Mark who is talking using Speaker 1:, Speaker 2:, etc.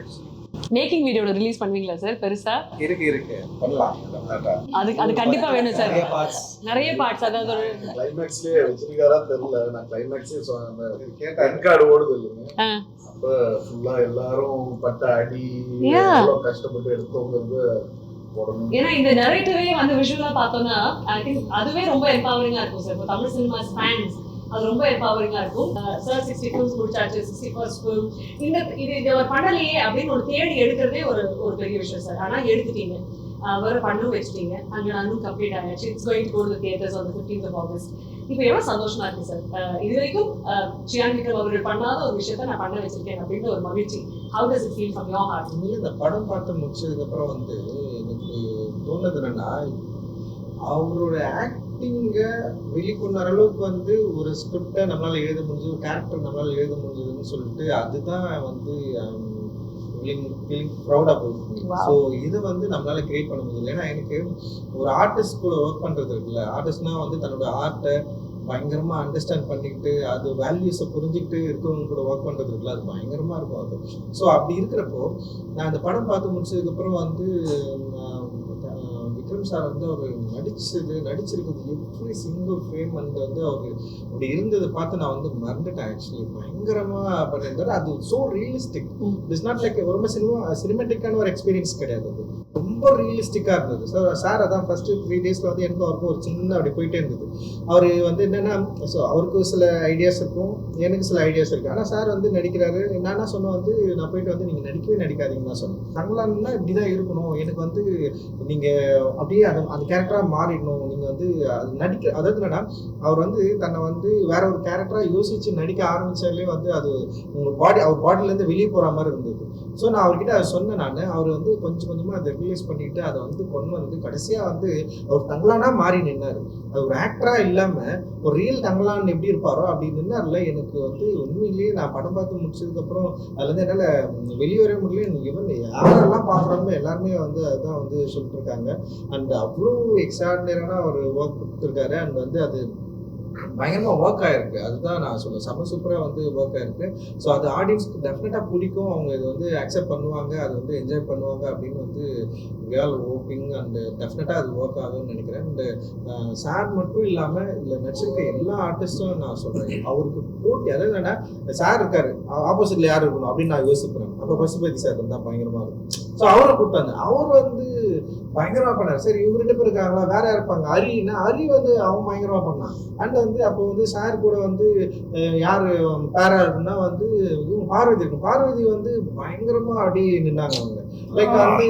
Speaker 1: Actually
Speaker 2: making வீடியோட release பண்ணுவீங்களா sir பெருசா?
Speaker 1: இருக்கு இருக்கு. பண்ணலாம்.
Speaker 2: அது அது கண்டிப்பா வேணும் சார்
Speaker 3: நிறைய parts.
Speaker 2: நிறைய பார்ட்ஸ் அதாவது ஒரு
Speaker 4: கிளைமேக்ஸ்லயே வச்சிருக்காரா தெரியல. நான் கிளைமேக்ஸே சொன்ன
Speaker 1: கேட்டா
Speaker 4: பென் கார்டு ஓடுது இல்லைங்க. அப்ப ஃபுல்லா எல்லாரும் பட்ட அடி. எவ்வளவு கஷ்டப்பட்டு எடுத்தோங்கிறது
Speaker 2: ஏன்னா இந்த நரேட்டிவே வந்து விஷுவலா பார்த்தோம்னா ஐ திங்க் அதுவே ரொம்ப எம்பவரிங்கா இருக்கும் சார் இப்போ தமிழ் சினிமாஸ் ஃபேன்ஸ் அது ரொம்ப எம்பவரிங்கா இருக்கும். சார் சிக்ஸ்டி ஃபிலிம்ஸ் முடிச்சாச்சு. சிக்ஸ்டி ஃபர்ஸ்ட் இந்த இது இது ஒரு பண்ணலையே அப்படின்னு ஒரு தேடி எடுக்கிறதே ஒரு ஒரு பெரிய விஷயம் சார் ஆனா எடுத்துட்டீங்க. அஹ் வேற பண்ணும் வச்சுட்டீங்க. அங்கே நானும் கம்ப்ளீட் ஆயாச்சு. It's going to the theatres on fifteenth of August இப்போ எவ்வளோ சந்தோஷமா இருக்கு சார் அஹ் இது வரைக்கும் சியான் விக்ரம் அவர்கள் பண்ணாத ஒரு விஷயத்த நான் பண்ண வச்சிருக்கேன் அப்படின்ற ஒரு மகிழ்ச்சி. How does it feel from your heart
Speaker 3: இந்த படம் பார்த்து முடிச்சதுக்கப்புறம் வந்து எனக்கு தோணுது என்னன்னா அவரோட ஆக்டிங்க வெளிக்கொண்டு வர அளவுக்கு வந்து ஒரு ஸ்கிரிப்டை நம்மளால எழுத முடிஞ்சது ஒரு கேரக்டர் நம்மளால எழுத முடிஞ்சதுன்னு சொல்லிட்டு அதுதான் வந்து ப்ரௌடாக போகுது. ஸோ இதை வந்து நம்மளால கிரியேட் பண்ண முடியல. ஏன்னா எனக்கு ஒரு ஆர்டிஸ்ட் கூட ஒர்க் பண்றது இருக்குல்ல. ஆர்டிஸ்ட்னா வந்து தன்னோட ஆர்ட்டை பயங்கரமா அண்டர்ஸ்டாண்ட் பண்ணிக்கிட்டு அது வேல்யூஸை புரிஞ்சுக்கிட்டு இருக்கவங்க கூட ஒர்க் பண்றது இருக்குல்ல அது பயங்கரமா இருக்கும் அது. ஸோ அப்படி இருக்கிறப்போ நான் அந்த படம் பார்த்து முடிச்சதுக்கப்புறம் வந்து சார் வந்து அவர் நடிச்சது நடிச்சிருக்கிறது எவ்ரி சிங்கிள் ஃப்ரேம் அண்ட் வந்து அவர் அப்படி இருந்ததை பார்த்து நான் வந்து மறந்துட்டேன் ஆக்சுவலி பயங்கரமா பண்ணியிருந்தாரு அது so realistic it's not like ரொம்ப சினிமா சினிமேட்டிக்கான ஒரு எக்ஸ்பீரியன்ஸ் கிடையாது அது. ரொம்ப ரியலிஸ்டிக்காக இருந்தது. சார் சார் அதான் ஃபர்ஸ்ட் த்ரீ டேஸ்ல வந்து எனக்கும் அவருக்கும் ஒரு சின்ன அப்படி போயிட்டே இருந்தது. அவர் வந்து என்னன்னா ஸோ அவருக்கு சில ஐடியாஸ் இருக்கும் எனக்கு சில ஐடியாஸ் இருக்கு. ஆனால் சார் வந்து நடிக்கிறாரு. நான் சொன்ன வந்து நான் போயிட்டு வந்து நீங்கள் நடிக்கவே நடிக்காதீங்கன்னு தான் சொன்னேன். தங்களான்னா இப்படி தான் இருக்கணும். எனக்கு வந்து நீங்கள் அப்படியே அந்த அந்த கேரக்டராக மாறிடணும். நீங்கள் வந்து அது நடிக்க அதாவது என்னன்னா அவர் வந்து தன்னை வந்து வேற ஒரு கேரக்டராக யோசிச்சு நடிக்க ஆரம்பிச்சாலே வந்து அது உங்கள் பாடி அவர் பாடியிலேருந்து வெளியே போகிற மாதிரி இருந்தது. ஸோ நான் அவர்கிட்ட அதை சொன்னேன் நான். அவர் வந்து கொஞ்சம் கொஞ்சமாக அதை ரிலீஸ் பண்ணிட்டு அதை வந்து கொண்டு வந்து கடைசியாக வந்து அவர் தங்கலானா மாறி நின்னாரு. ஒரு ஆக்டராக இல்லாமல் ஒரு ரியல் தங்கலான் எப்படி இருப்பாரோ அப்படி நின்னார்ல எனக்கு வந்து உண்மையிலேயே நான் படம் பார்த்து முடிச்சதுக்கப்புறம் அதுல இருந்து என்னால் வெளியே வர முடியல இவன் யாரெல்லாம் பாக்குறாங்களோ எல்லாருமே வந்து அதுதான் வந்து சொல்லிட்டு இருக்காங்க. அண்ட் அவ்வளோ எக்ஸ்ட்ராடினரான ஒரு ஒர்க் கொடுத்துருக்காரு. அண்ட் வந்து அது பயங்கரமா ஒர்க் ஆயிருக்கு. அதுதான் நான் சொல்லுவேன் செம்ம சூப்பராக வந்து ஒர்க் ஆயிருக்கு. ஸோ அது ஆடியன்ஸ்க்கு டெஃபினட்டாக பிடிக்கும். அவங்க இதை வந்து அக்செப்ட் பண்ணுவாங்க. அது வந்து என்ஜாய் பண்ணுவாங்க அப்படின்னு வந்து கேர்ள் ஓப்பிங் அண்ட் டெஃபினட்டாக அது ஒர்க் ஆகும்னு நினைக்கிறேன். அண்டு சார் மட்டும் இல்லாமல் இதில் நடிச்சிருக்க எல்லா ஆர்டிஸ்ட்டும் நான் சொல்கிறேன் அவருக்கு போட்டி அதாவது என்னன்னா சார் இருக்காரு. ஆப்போசிட்டில் யார் இருக்கணும் அப்படின்னு நான் யோசிப்பேன். அப்போ பசுபதி சார் இருந்தால் பயங்கரமா இருக்கும். ஸோ அவரை கூப்பிட்டாங்க. அவர் வந்து பயங்கரமா பண்ணார். சரி இவங்க ரெண்டு பேர் இருக்காங்களா? வேற இருப்பாங்க? ஹரின்னா ஹரி வந்து அவன் பயங்கரமா பண்ணான். அண்ட் வந்து அப்போ வந்து சார் கூட வந்து யாரு பேரா இருக்குன்னா வந்து பார்வதி இருக்கும். பார்வதி வந்து பயங்கரமா அப்படி நின்னாங்க அவங்க. லைக் வந்து